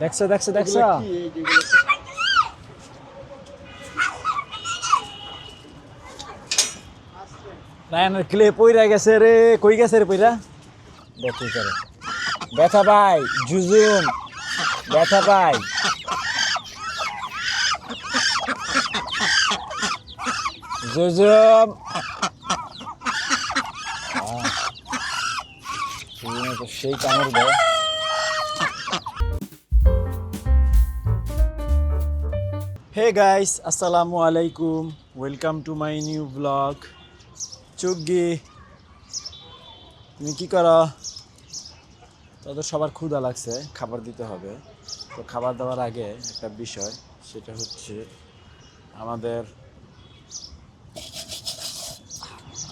দেখছ দেখছ দেখছ? রায়নের ক্লে পইরা গেছে রে। কই গেছে রে পইরা? দেখি করে। ব্যথা ভাই জুজুম ব্যথা ভাই জুজুম। তো সেই কামড় দেয় হে গাইস আসসালামু আলাইকুম welcome to my new blog চুগ্গি তুমি কি করো? তাদের সবার ক্ষুধা লাগছে, খাবার দিতে হবে। তো খাবার দেওয়ার আগে একটা বিষয়, সেটা হচ্ছে আমাদের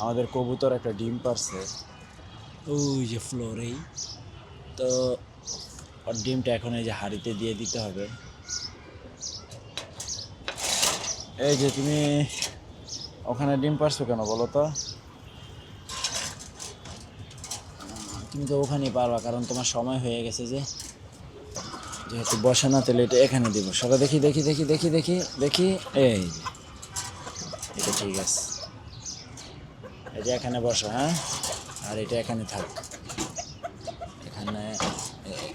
আমাদের কবুতর একটা ডিম পারছে। ওই যে ফ্লোরেই তো ওর ডিমটা এখন এই যে হাঁড়িতে দিয়ে দিতে হবে। এই যে তুমি ওখানে ডিম পারছ কেন বলো তো? তুমি তো ওখানেই পারবা, কারণ তোমার সময় হয়ে গেছে যে। যেহেতু বসে না, তাহলে এটা এখানে দিব। সবাই দেখি দেখি দেখি দেখি দেখি দেখি, এই এটা ঠিক আছে। এই যে এখানে বসো হ্যাঁ? আর এটা এখানে থাক। এখানে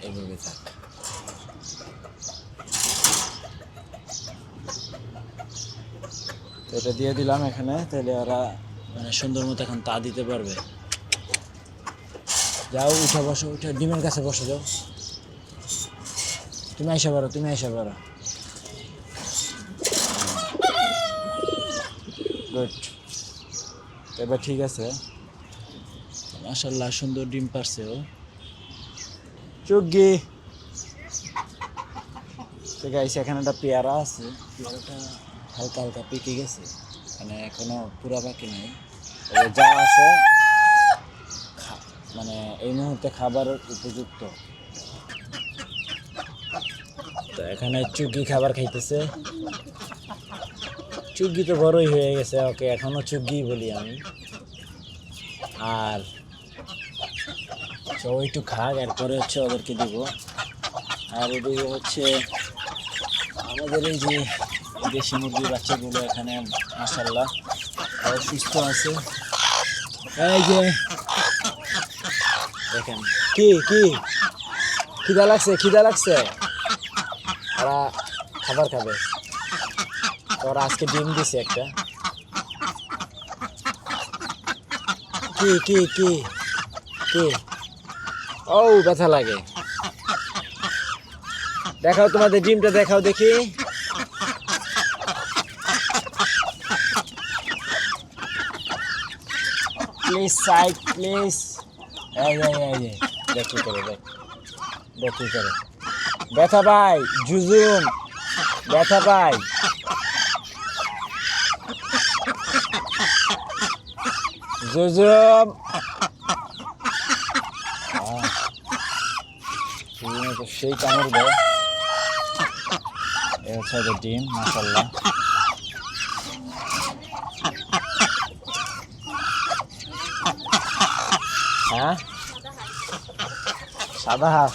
এভাবে থাক। তো এটা দিয়ে দিলাম এখানে তাহলে ওরা মানে সুন্দর মতো এখন তা দিতে পারবে। যাও, উঠে বসো, উঠে ডিমের কাছে বসে, যাও। তুমি আইসা পারো তুমি আইসা পারো গুড এবার ঠিক আছে। মাসাল্লাহ সুন্দর ডিম পারছে ও। চুগি গাইছে এখানে একটা পেয়ারা আছে। পেয়ারাটা হালকা হালকা পেকে গেছে। মানে এখনও পুরা বাকি নেই। যা আছে মানে এই মুহূর্তে খাবারের উপযুক্ত। তো এখানে চুগি খাবার খাইতেছে। চুগি তো বড়ই হয়ে গেছে, ওকে এখনও চুগি বলি আমি। আর ও একটু খাক, এরপরে হচ্ছে ওদেরকে দিব। আর এদিকে হচ্ছে আমাদের এই যে দেশি মুরগির বাচ্চাগুলো এখানে মাসাল্লাহ সুস্থ আছে। দেখেন, কি কি? খিদা লাগছে খিদা লাগছে? ওরা খাবার খাবে। ওরা আজকে ডিম দিছে একটা। কি কি কি কি? ও ব্যথা লাগে। দেখাও তোমাদের ডিমটা, দেখাও দেখি। প্লিজ সাইড প্লিজ এই এই এই এই, দেখ করে, দেখ। দেখ করে। ব্যথা ভাই জুজুম। ব্যথা ভাই জুজুম। সেই কামড় দেয়। এ হচ্ছে ডিম মাসাল্লাহ হ্যাঁ? সাদা হাঁস।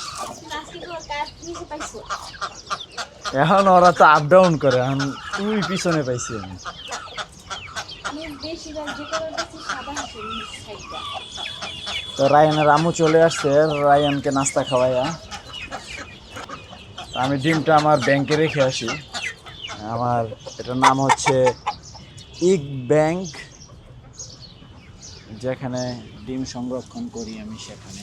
এখন ওরা তো আপ ডাউন করে, এখন তুই পিছনে পাইছি আমি। তো রায়ানের আমু চলে আসছে, রায়ানকে নাস্তা খাওয়াইয়া। আমি ডিমটা আমার ব্যাংকে রেখে আসি। আমার, এটার নাম হচ্ছে ইগ ব্যাংক যেখানে ডিম সংরক্ষণ করি আমি সেখানে।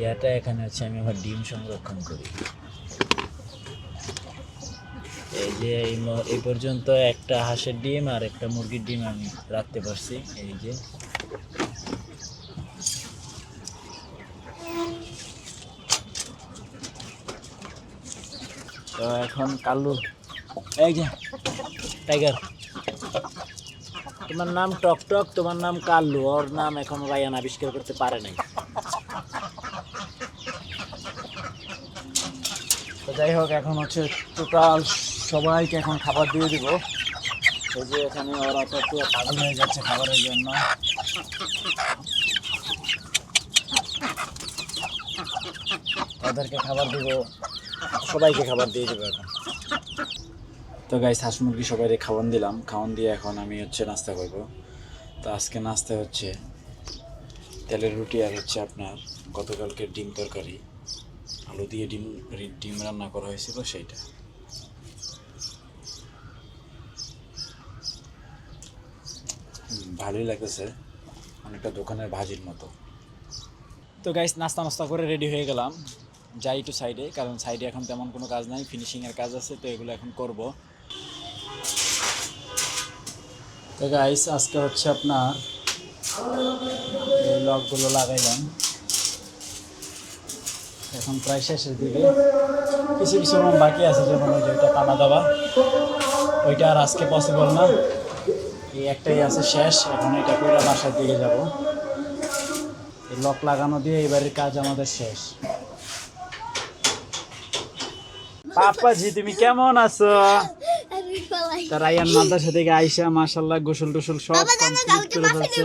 ইয়াটা এখানে হচ্ছে আমি আমার ডিম সংরক্ষণ করি। এই যে এই পর্যন্ত একটা হাঁসের ডিম আর একটা মুরগির ডিম আমি রাখতে পারছি, এই যে। তো এখন কালু এই যে, টাইগার। তোমার নাম টক টক, তোমার নাম কাল্লু, ওর নাম এখন রায়ান আবিষ্কার করতে পারে নাই। যাই হোক, এখন হচ্ছে টোটাল সবাইকে এখন খাবার দিয়ে দিব। এই যে এখানে ওরা তো পুরো পাগল হয়ে যাচ্ছে খাবারের জন্য। তাদেরকে খাবার দিব, সবাইকে খাবার দিয়ে দেবো এখন। তো গাইস হাঁস মুরগি সবাইকে খাওয়ান দিলাম। খাওয়ান দিয়ে এখন আমি হচ্ছে নাস্তা করব। তো আজকে নাস্তা হচ্ছে তেলের রুটি আর হচ্ছে আপনার গতকালকে ডিম তরকারি। আলু দিয়ে ডিম ডিম রান্না করা হয়েছিল সেইটা। ভালোই লাগতেছে। অনেকটা দোকানের ভাজির মতো। তো গাইস নাস্তা নাস্তা করে রেডি হয়ে গেলাম। যাই একটু সাইডে কারণ সাইডে এখন তেমন কোনো কাজ নাই। ফিনিশিংয়ের কাজ আছে, তো এগুলো এখন করব। তো গাইস আজকে হচ্ছে আপনার এই লকগুলো লাগাইলাম। এখন প্রায় শেষের দিকে। কিছু কিছু রুম বাকি আছে, যেমন ওই যে ওইটা টানা দেওয়া ওইটা আর আজকে পসিবল না। এই একটাই আছে শেষ, এখন এটা করে বাসার দিকে যাব। এই লক লাগানো দিয়ে এবারের কাজ আমাদের শেষ। পাপাজি তুমি কেমন আছো? পালাই তার মাদ্রাসা থেকে আইসা মাশাল্লাহ গোসল টোসল সব কমপ্লিট করে ফেলছে।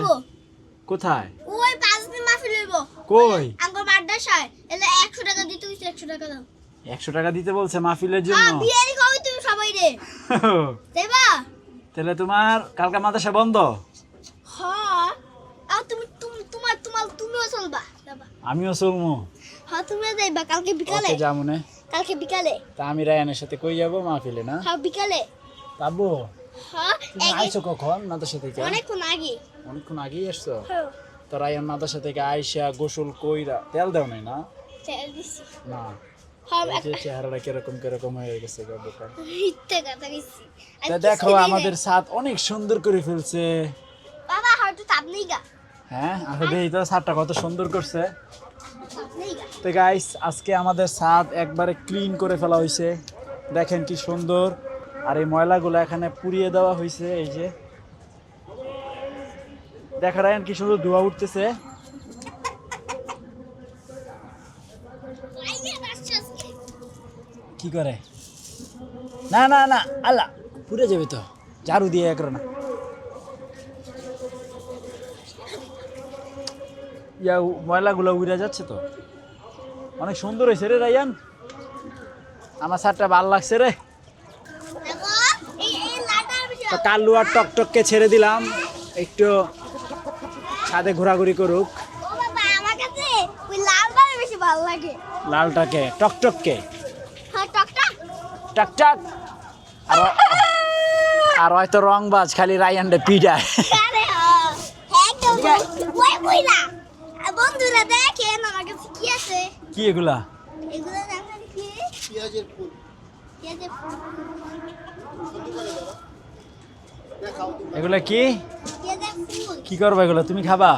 কোথায়? ওই পাঁচ দিন মাফি লইব কই? আঙ্গুর মাদ্রাসায়। এলে একশো টাকা দিতে হইছে টাকা দাও। একশো টাকা দিতে বলছে মাহফিলের জন্য? হ্যাঁ বিয়ারি তুমি সবাই রে। দেবা? তাহলে তোমার কালকা মাদ্রাসা বন্ধ? হ্যাঁ আর তুমি তুমি তোমার তোমার তুমিও চলবা। আমিও চলমু। হ্যাঁ তুমিও যাইবা কালকে বিকালে। ওকে যামুনে। কালকে বিকালে। তা আমি রায়ানের সাথে কই যাব মাহফিলে না? হ্যাঁ বিকালে। তাবো হ্যাঁ তুমি আইছো কখন মাদ্রাসা থেকে? অনেকক্ষণ আগে। অনেকক্ষণ আগেই আসছো? হ্যাঁ। তো রায়ান মাদ্রাসা থেকে আইসা গোসল কইরা তেল দেও নাই না? তেল দিছি। না। হ্যাঁ চেহারাটা কীরকম কীরকম হয়ে গেছে দেখো আমাদের সাথ অনেক সুন্দর করে ফেলছে। বাবা হয়তো তাপ নেই গা। হ্যাঁ এই তো কত সুন্দর করছে। তো গাইস আজকে আমাদের ছাদ একবারে ক্লিন করে ফেলা হয়েছে। দেখেন কি সুন্দর। আর এই ময়লাগুলো এখানে পুড়িয়ে দেওয়া হয়েছে, এই যে। দেখা, রায়ন, কি সুন্দর ধোয়া উঠতেছে। কি করে? না না না, আল্লাহ, পুড়ে যাবে তো। ঝাড়ু দিয়ে এক না। ইয়া, ময়লাগুলো উড়ে যাচ্ছে তো। অনেক সুন্দর হয়েছে রে, রায়ান। আমার সারটা ভালো লাগছে রে দেখো এই এই লাটার তো কাল্লু আর টকটককে ছেড়ে দিলাম। একটু ছাদে ঘোরাঘুরি করুক। ও বাবা আমার কাছে ওই লাল বারে বেশি ভালো লাগে। লালটাকে টকটককে। হ্যাঁ টকটা টকটক। আর ও- আর হয়তো রংবাজ খালি রায়ানটা পিডায় আরে হ্যাঁ আর বন্ধুরা দেখেন আমার কাছে কি আছে। কি এগুলা? এগুলো দেখেন কি? পেঁয়াজের ফুল। পেঁয়াজের ফুল। এগুলা কি? কি করবা এগুলো? তুমি খাবা?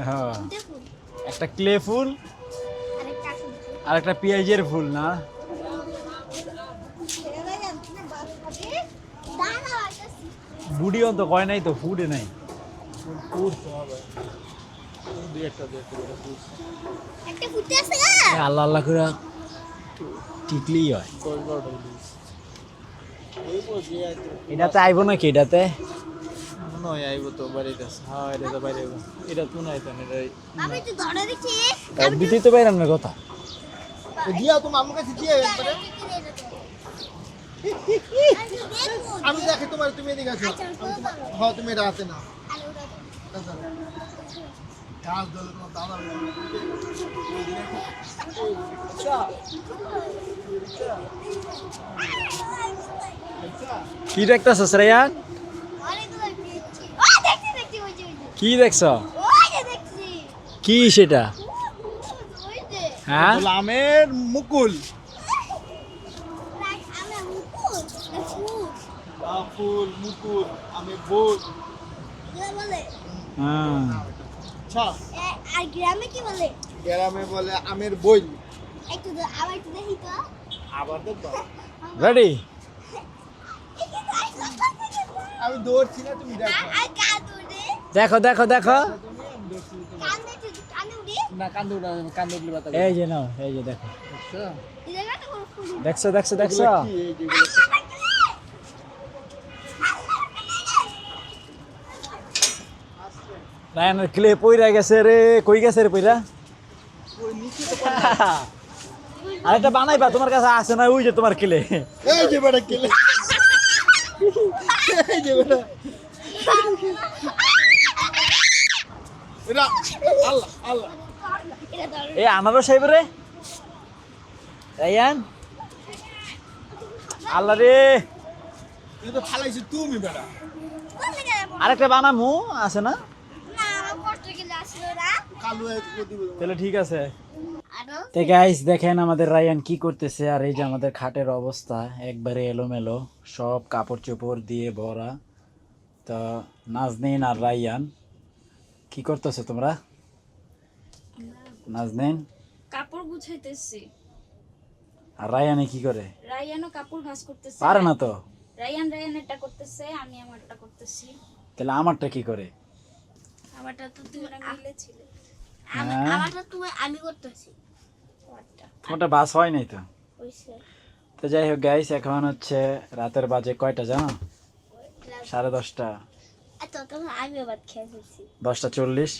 হ্যাঁ। একটা ক্লে ফুল আর একটা পেঁয়াজের ফুল, না? বুড়ি অন্ত কয় নাই তো? ফুডে নাই। আল্লাহ আল্লাহ করে টিকলেই হয় দশ বারোটা দিস এই বসে আছে এটাতে আইব নাকি? এটাতে? হয় আইব তো বাড়ির কাছে হ্যাঁ এটা তো বাইরে এটা তো নাই তো এটা দিতেই তো না কথা। দিয়া তুমি আমার কাছে দিয়ে একবারে। আমি দেখি তোমার তুমি এদিকে আছো হ্যাঁ তুমি এটা হাতে না। তোমার দাদা কি দেখতেছ রায়ান কি দেখছ? কি সেটা? হ্যাঁ? আমের মুকুল। ফুল মুকুল বোল হ্যাঁ। আচ্ছা আর গ্রামে কি বলে? গ্রামে বলে আমের বই একটু দে- আবার একটু দেখি তো আবার দেখো রেডি আমি দৌড়ছি না তুমি দেখো। দেখো দেখো এই যে নাও এই যে দেখো। দেখছ? দেখছ দেখছ রায়ানের ক্লে পইরা গেছে রে। কই গেছে রে পইরা? ওই নিচে আরেকটা বানাইবা তোমার কাছে আছে না ওই যে তোমার কিলে। এই যে বেটা কেলে। এই যে বেটা। এটা আল্লাহ আল্লাহ। এটা ধর এই আনারস সাহেবরে রায়ান। আল্লাহ রে। এটা তো ফালাইছি তুমি বেটা? আরেকটা বানামু আছে না? না আমার কষ্ট গেলে আসলো না কালো এক করে দিব। তাহলে ঠিক আছে। আরও তো গাইস দেখেন আমাদের রায়ান কি করতেছে আর এই যে আমাদের খাটের অবস্থা একবারে এলোমেলো সব কাপড় চোপড় দিয়ে ভরা। তো নাজনীন আর রায়ান কি করতেছো তোমরা? নাজনীন? কাপড় গুছাইতেছি। আর রায়ানে কি করে? রায়ানও কাপড় ভাঁজ করতেছে। পারে না তো? রায়ান রায়ানেরটা করতেছে আমি আমারটা করতেছি। তাহলে আমারটা কি করে? আমারটা তো তুমি তোমরা মিলে ছিলে। আমি- হ্যাঁ। আমারটা তুমি আমি করতেছি। তোমারটা বাস হয় নাই তো? তো যাই হোক গাইস এখন হচ্ছে রাতের বাজে কয়টা জানো? সাড়ে দশটা। দশটা চল্লিশ।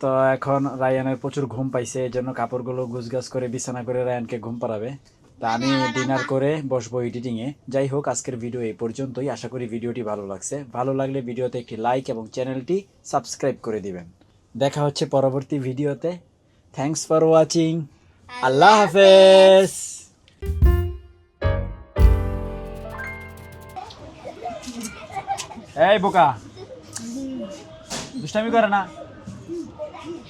তো এখন রায়ানের প্রচুর ঘুম পাইছে এই জন্য কাপড়গুলো গুছগাছ করে বিছানা করে রায়ানকে ঘুম পাড়াবে। তা আমি ডিনার করে বসবো এডিটিংয়ে যাই হোক আজকের ভিডিও এই পর্যন্তই। আশা করি ভিডিওটি ভালো লাগছে। ভালো লাগলে ভিডিওতে একটি লাইক এবং চ্যানেলটি সাবস্ক্রাইব করে দিবেন। দেখা হচ্ছে পরবর্তী ভিডিওতে থ্যাঙ্কস ফর ওয়াচিং আল্লাহ হাফেজ। এই বোকা। দুষ্টামি করে না।